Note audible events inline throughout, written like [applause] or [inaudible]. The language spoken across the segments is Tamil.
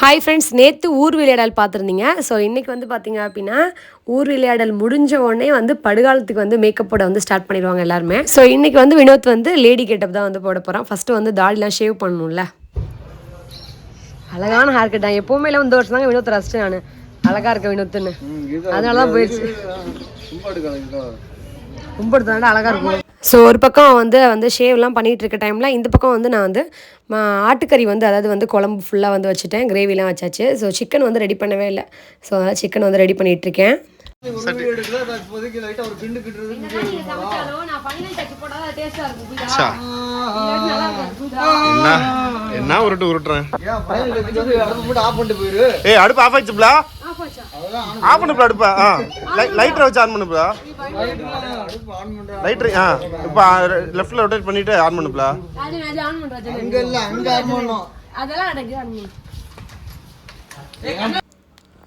ஹாய் ஃப்ரெண்ட்ஸ் நேற்று ஊர் விளையாடல் பார்த்துருந்தீங்க ஸோ இன்றைக்கி வந்து பார்த்தீங்க அப்படின்னா ஊர் விளையாடல் முடிஞ்ச உடனே வந்து படுகாலத்துக்கு வந்து மேக்கப் போட வந்து ஸ்டார்ட் பண்ணிடுவாங்க எல்லாருமே ஸோ இன்றைக்கி வந்து வினோத் வந்து லேடி கெட்டப் தான் வந்து போட போகிறான் ஃபஸ்ட்டு வந்து தாடிலாம் ஷேவ் பண்ணணும்ல அழகான ஹேர் கட் தான் எப்போவுமே இந்த வருஷம் தாங்க வினோத் ரசிச்சு நான் அழகாக இருக்க வினோத்துன்னு அதனால தான் போயிடுச்சு ரொம்ப எடுத்தனால அழகாக இருக்கும் ஸோ ஒரு பக்கம் வந்து வந்து ஷேவ்லாம் பண்ணிகிட்டு இருக்க டைமில் இந்த பக்கம் வந்து நான் வந்து ஆட்டுக்கறி வந்து அதாவது வந்து குழம்பு ஃபுல்லாக வந்து வச்சுட்டேன். கிரேவிலாம் வச்சாச்சு. ஸோ சிக்கன் வந்து ரெடி பண்ணவே இல்லை. ஸோ அதனால் சிக்கன் வந்து ரெடி பண்ணிகிட்ருக்கேன் என்ன? என்ன உருட்டு உருட்டுறேன் ஏய் அடுப்பு ஆஃப் ஆயிடுச்சுப்லா? ஆஃப் பண்ணுப்ல அடுப்பா. ஆ. லைட்டரை வச்சு ஆன் பண்ணுப்லா லைட்டர் ஆ. இப்போ லெஃப்ட்ல ரொட்டேட் பண்ணிட்டு ஆன் பண்ணுப்லா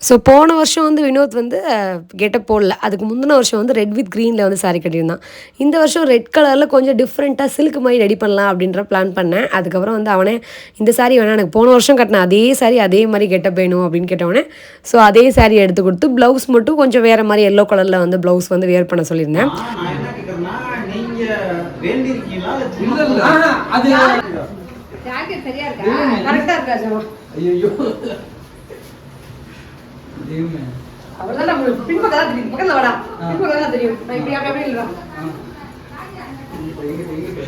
ஸோ போன வருஷம் வந்து வினோத் வந்து கெட்டப் போடல அதுக்கு முந்தின வருஷம் வந்து ரெட் வித் க்ரீனில் வந்து சாரி கட்டியிருந்தான் இந்த வருஷம் ரெட் கலரில் கொஞ்சம் டிஃப்ரெண்ட்டாக சில்க் மாதிரி ரெடி பண்ணலாம் அப்படின்ற பிளான் பண்ணேன் அதுக்கப்புறம் வந்து அவனே இந்த சாரி வேணா எனக்கு போன வருஷம் கட்டின அதே சாரி அதே மாதிரி கெட்டப் வேணும் அப்படின்னு கேட்டவனே ஸோ அதே சாரி எடுத்து கொடுத்து ப்ளவுஸ் மட்டும் கொஞ்சம் வேறு மாதிரி எல்லோ கலரில் வந்து ப்ளவுஸ் வந்து வேர் பண்ண சொல்லியிருந்தேன் தெய்வமே. இங்கிட்டு, இங்கிட்டு, இங்கிட்டு.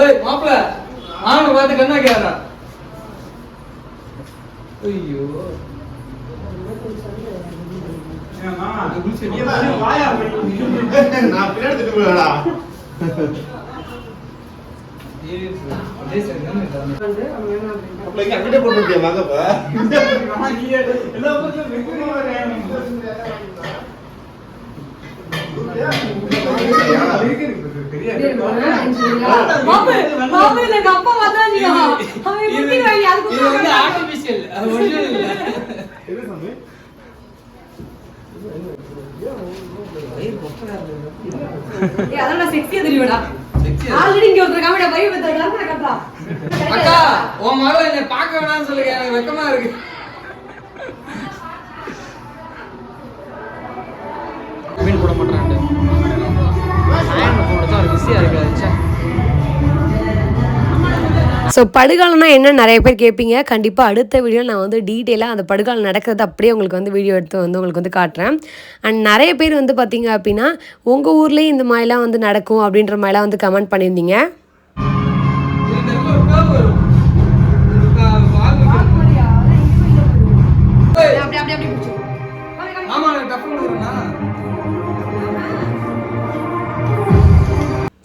ஏய், மாப்பிள, மாமனை பார்த்து கண்ணா கேக்குறா. இது இது வந்து artificial. அது original இல்ல. வயிறு கொப்பையா இருக்கு. Sexy ஆ இருக்கு. அக்கா உன் மகளை என்னை பார்க்க வேணாம்னு சொல்லுங்க எனக்கு வெக்கமா இருக்கு. மீன் போட தான் பிஸியாக இருக்காது ஸோ படுகாலம்னா என்ன நிறைய பேர் கேட்பீங்க. கண்டிப்பாக அடுத்த வீடியோ நான் வந்து டீட்டெயிலாக அந்த படுகாலம் நடக்கிறது அப்படியே உங்களுக்கு வந்து வீடியோ எடுத்து வந்து உங்களுக்கு வந்து காட்டுறேன். அண்ட் நிறைய பேர் வந்து பார்த்தீங்க அப்படின்னா உங்கள் ஊர்லேயும் இந்த மாதிரிலாம் வந்து நடக்கும் அப்படின்ற மாதிரிலாம் வந்து கமெண்ட் பண்ணியிருந்தீங்க.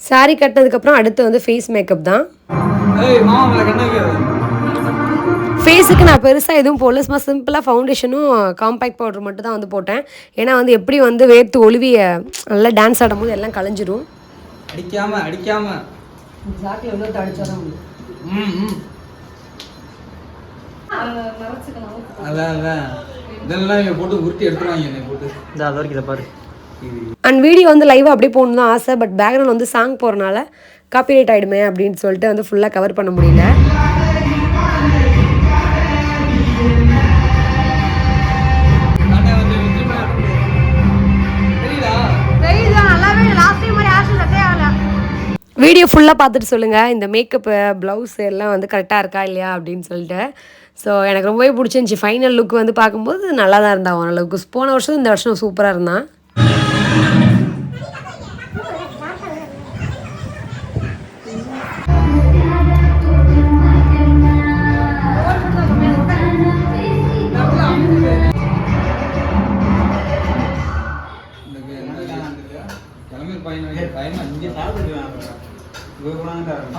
சாரி கட்டினதுக்கப்புறம் அடுத்து வந்து ஃபேஸ் மேக்கப் தான். ஃபேஸுக்கு நான் பெருசாக எதுவும் போடல. சும்மா சிம்பிளாக ஃபவுண்டேஷனும் காம்பேக்ட் பவுடர் மட்டும் தான் வந்து போட்டேன். ஏன்னா வந்து எப்படி வந்து வேர்த்து ஒளிவிய நல்லா டான்ஸ் ஆடும்போது எல்லாம் கலைஞ்சிரும். அடிக்காம அடிக்காம. அதான் அதான். இதெல்லாம் போட்டு உருட்டி எடுத்துருவாங்க என்னை போட்டு. இந்த அது வரைக்கும் இதை பாரு. அண்ட் வீடியோ வந்து லைவாக அப்படியே போகணும் தான் ஆசை பட் பேக்ரவுண்ட் வந்து சாங் போகிறனால காப்பிரைட் ஆகிடுமே அப்படின்னு சொல்லிட்டு வந்து ஃபுல்லாக கவர் பண்ண முடியல. வீடியோ ஃபுல்லாக பார்த்துட்டு சொல்லுங்கள் இந்த மேக்கப்பு ப்ளவுஸ் எல்லாம் வந்து கரெக்டாக இருக்கா இல்லையா அப்படின்னு சொல்லிட்டு. ஸோ எனக்கு ரொம்பவே பிடிச்சிருந்துச்சி. ஃபைனல் லுக் வந்து பார்க்கும்போது நல்லா தான் இருந்தா ஓரளவுக்கு போன வருஷம் இந்த வருஷம் சூப்பராக இருந்தான்.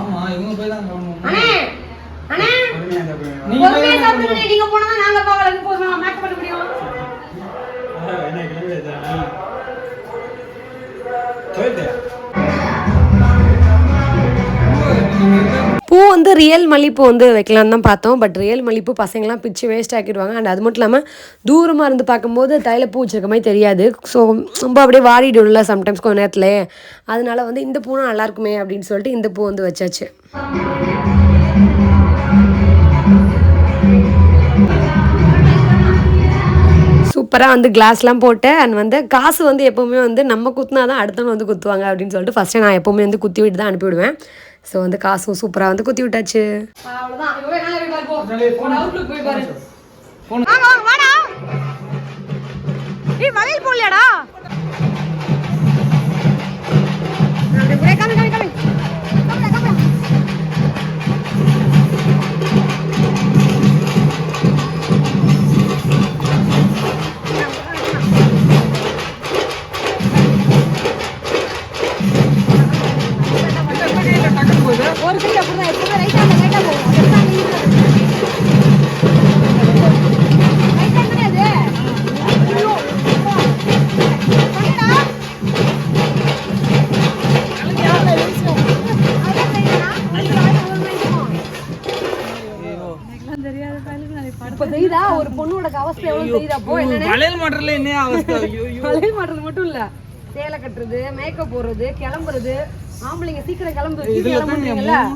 ஆமா இவங்க போய் தான் கிளம்பணும் நீங்க போய் தான் கிளம்பணும். பூ வந்து ரியல் மல்லிப்பூ வந்து வைக்கலான்னு தான் பார்த்தோம். பட் ரியல் மல்லிப்பூ பசங்களாம் பிச்சு வேஸ்ட் ஆக்கிடுவாங்க. அண்ட் அது மட்டும் இல்லாமல் தூரமாக இருந்து பார்க்கும்போது தையில பூ வச்சிருக்க மாதிரி தெரியாது. ஸோ ரொம்ப அப்படியே வாடிடும்ல சம்டைம்ஸ் கொஞ்ச நேரத்தில். அதனால வந்து இந்த பூனா நல்லாயிருக்குமே அப்படின்னு சொல்லிட்டு இந்த பூ வந்து வச்சாச்சு. சூப்பராக வந்து கிளாஸ்லாம் போட்டு அண்ட் வந்து காசு வந்து எப்போவுமே வந்து நம்ம குத்துனா தான் அடுத்தவங்க வந்து குத்துவாங்க அப்படின்னு சொல்லிட்டு ஃபஸ்ட்டு நான் எப்போவுமே வந்து குத்தி விட்டு தான் அனுப்பிவிடுவேன். ஸோ வந்து காசும் சூப்பராக வந்து குத்தி விட்டாச்சு. அவ்வளவுதான். இப்ப பொண்ணோட அவஸ்தை எவ்வளவு தெரியுதா? போ என்னன்னு? வளையல் மாட்டல என்ன அவஸ்தை? ஐயோ. தலையில் மாட்டுறது மட்டும் இல்ல. சேலை கட்டுறது மேக்கப் போடுறது கிளம்புறது. ஆம்பளைங்க சீக்கிரம் கிளம்பு இதுல தான்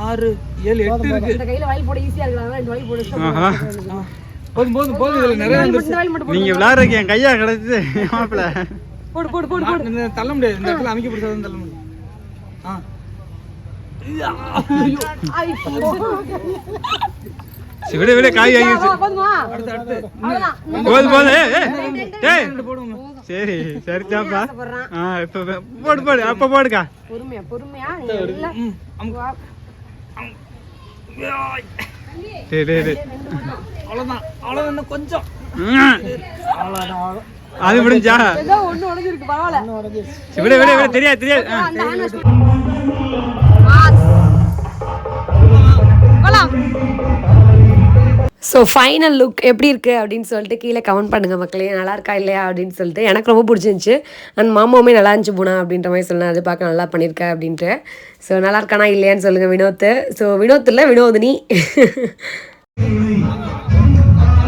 ஆறு ஏழு எட்டு இருக்கு. இந்த கையில வயல் போட ஈஸியா இருக்கலாம் இந்த வயல் போட. போதும் போதும் போதும். இதுல நிறைய வந்துருச்சு போடு. நீங்க விளையாடுறதுக்கு என் கையா கிடைச்சது. மாப்பிள்ள போடு போடு போடு இந்த தள்ள முடியாது. இந்த இடத்துல அமைக்க பிடிச்சாதான் தள்ள முடியும். ஆ. ஐயோ. விட விட காய் வாங்கிடுச்சு போதுமா? போதும் போடுவோம் சரி சரிச்சாப்பா. ஆ இப்ப போடு போடு. அப்ப போடுக்கா. பொறுமையா பொறுமையா. சரி கொஞ்சம். அது முடிஞ்சா? உடைஞ்சிருக்கு பரவாயில்ல. விட விட விட. தெரியாது தெரியாது. போலாம். ஸோ ஃபைனல் லுக் எப்படி இருக்குது அப்படின்னு சொல்லிட்டு கீழே கமெண்ட் பண்ணுங்கள் மக்களே. நல்லா இருக்கா இல்லையா அப்படின்னு சொல்லிட்டு. எனக்கு ரொம்ப பிடிச்சிருந்துச்சு. அண்ட் மாமாவுமே நல்லா இருந்துச்சு போனா அப்படின்ற மாதிரி சொன்னேன் அது பார்க்க நல்லா பண்ணியிருக்கேன் அப்படின்ட்டு ஸோ நல்லா இருக்கானா இல்லையான்னு சொல்லுங்கள் வினோத் ஸோ வினோத் இல்லை வினோதினி. [laughs]